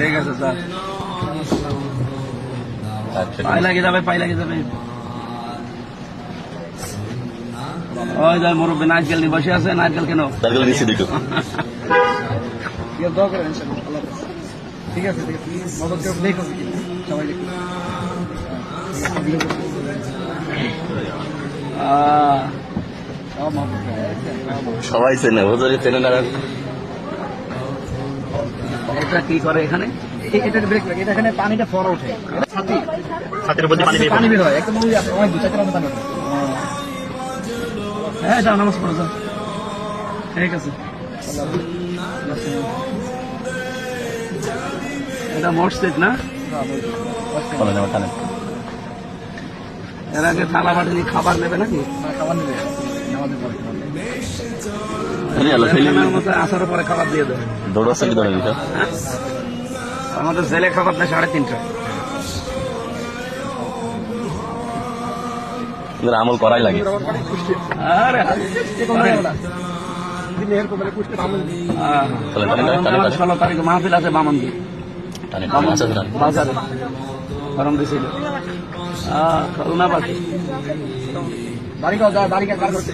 ঠিক আছে স্যার। আচ্ছা পাই লাগে যাবে পাই লাগে যাবে। ওই যাই মুরব্বী নারকেল নিয়ে বসে আছে নারকেল কেন? নারকেল দিচ্ছি দুটো ঠিক আছে ঠিক মদত। সবাই চেনে হুজুরি চেনে না। এটা কি করে এখানে? এটা ব্রেক লাগে এটা এখানে পানিটা ফরা ওঠে। ছাতি। ছাতির উপর পানি বের পানি বের হয় একদম ওই আছে অনেক দু চারটা পানি হ্যাঁ যাও নামাজ পড়ো যাও। ঠিক আছে। এটা মসজিদ না। এর আগে থালা বাটি নিয়ে খাবার নেবে নাকি? খাবার নেবে। আসার পরে খাবার দিয়ে দেবে। কি দৌড়ে? আমাদের জেলে খাবার দেয় সাড়ে তিনটা। আমল করাই লাগে। ষোলো তারিখে মাহফিল আছে বামন্দি। বাজারে। গরম আহ করোনা বাকি বাড়ি যাও বাড়ি কাজ করতে।